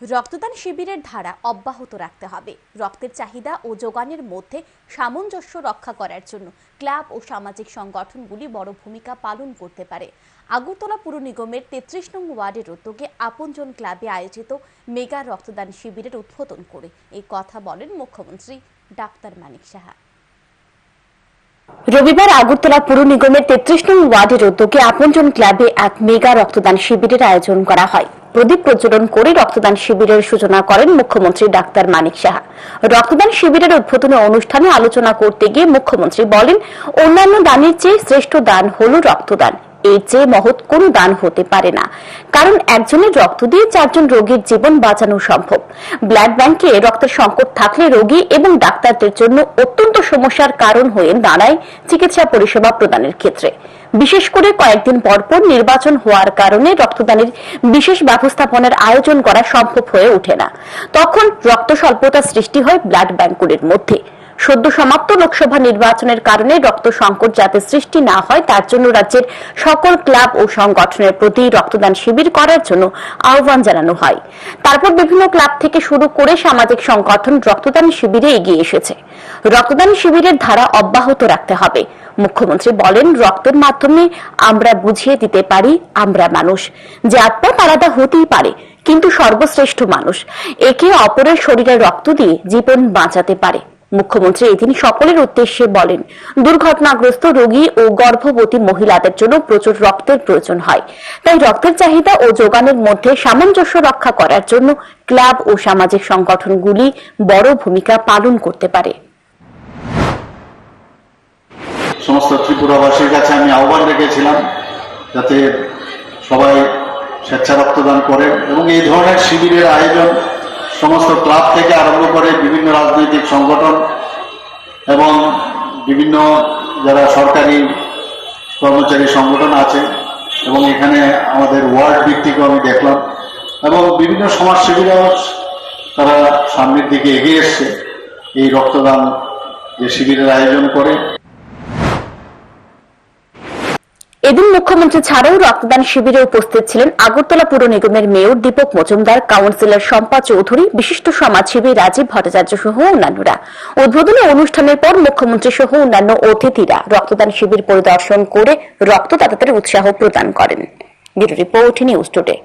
রক্তদান শিবিরের ধারা অব্যাহত রাখতে হবে। রক্তের চাহিদা ও যোগানের মধ্যে সামঞ্জস্য রক্ষা করার জন্য ক্লাব ও সামাজিক সংগঠনগুলি বড় ভূমিকা পালন করতে পারে। আগরতলা পুর নিগমের তেত্রিশ নং ওয়ার্ডের উদ্যোগে আপনজন ক্লাবে আয়োজিত মেগা রক্তদান শিবিরের উদ্বোধন করে এই কথা বলেন মুখ্যমন্ত্রী ডাক্তার মানিক সাহা। রবিবার আগরতলা পুর নিগমের তেত্রিশ নং ওয়ার্ডের উদ্যোগে আপনজন ক্লাবে এক মেগা রক্তদান শিবিরের আয়োজন করা হয়। প্রদীপ প্রজ্বলন করে রক্তদান শিবিরের সূচনা করেন মুখ্যমন্ত্রী ডাক্তার মানিক সাহা। রক্তদান শিবিরের উদ্বোধনী অনুষ্ঠানে আলোচনা করতে গিয়ে মুখ্যমন্ত্রী বলেন, অন্যান্য দানের চেয়ে শ্রেষ্ঠ দান হল রক্তদান। এর চেয়ে মহৎ কোনো দান হতে পারে না। কারণ একজনের রক্ত দিয়ে চারজন রোগীর জীবন বাঁচানো সম্ভব। ব্লাড ব্যাংকে রক্তের সংকট থাকলে রোগী এবং ডাক্তারদের জন্য অত্যন্ত সমস্যার কারণ হয়ে দাঁড়ায় চিকিৎসা পরিষেবা প্রদানের ক্ষেত্রে। বিশেষ করে কয়েকদিন পরপর নির্বাচন হওয়ার কারণে রক্তদানের বিশেষ ব্যবস্থাপনার আয়োজন করা সম্ভব হয়ে ওঠে না। তখন রক্ত স্বল্পতা সৃষ্টি হয় ব্লাড ব্যাংকগুলির মধ্যে। সদ্য সমাপ্ত লোকসভা নির্বাচনের কারণে রক্ত সংকট যাতে সৃষ্টি না হয়, তার জন্য রাজ্যের সকল ক্লাব ও সংগঠনের প্রতি রক্তদান শিবির করার জন্য আহ্বান জানানো হয়। তারপর বিভিন্ন ক্লাব থেকে শুরু করে সামাজিক সংগঠন রক্তদান শিবিরে এগিয়ে এসেছে। রক্তদান শিবিরের ধারা অব্যাহত রাখতে হবে। মুখ্যমন্ত্রী বলেন, রক্তের মাধ্যমে আমরা বুঝিয়ে দিতে পারি, আমরা মানুষ। যে জাতপাত আলাদা হতেই পারে, কিন্তু সর্বশ্রেষ্ঠ মানুষ। একে অপরের শরীরে রক্ত দিয়ে জীবন বাঁচাতে পারে। মুখ্যমন্ত্রী এদিন সকলের উদ্দেশ্যে বলেন, দুর্ঘটনাগ্রস্ত রোগী ও গর্ভবতী মহিলাদের জন্য প্রচুর রক্তের প্রয়োজন হয়। তাই রক্তের চাহিদা ও যোগানের মধ্যে সামঞ্জস্য রক্ষা করার জন্য ক্লাব ও সামাজিক সংগঠনগুলি বড় ভূমিকা পালন করতে পারে। সমস্ত ত্রিপুরাবাসীর কাছে আমি আহ্বান রেখেছিলাম যাতে সবাই স্বেচ্ছা রক্তদান করেন এবং এই ধরনের শিবিরের আয়োজন সমস্ত ক্লাব থেকে আরম্ভ করে বিভিন্ন সংগঠন এবং বিভিন্ন যারা সরকারি কর্মচারী সংগঠন আছে এবং এখানে আমাদের ওয়ার্ড ভিত্তিকেও আমি দেখলাম এবং বিভিন্ন সমাজসেবীরাও তারা সামনের দিকে এগিয়ে এসছে। এই রক্তদান যে শিবিরের আয়োজন করে এদিন মুখ্যমন্ত্রী ছাড়াও রক্তদান শিবিরে উপস্থিত ছিলেন আগরতলা পুর নিগমের মেয়র দীপক মজুমদার, কাউন্সিলর শম্পা চৌধুরী, বিশিষ্ট সমাজসেবী রাজীব ভট্টাচার্য সহ অন্যান্যরা। উদ্বোধনী অনুষ্ঠানের পর মুখ্যমন্ত্রী সহ অন্যান্য অতিথিরা রক্তদান শিবির পরিদর্শন করে রক্তদাতাদের উৎসাহ প্রদান করেন। Report news today.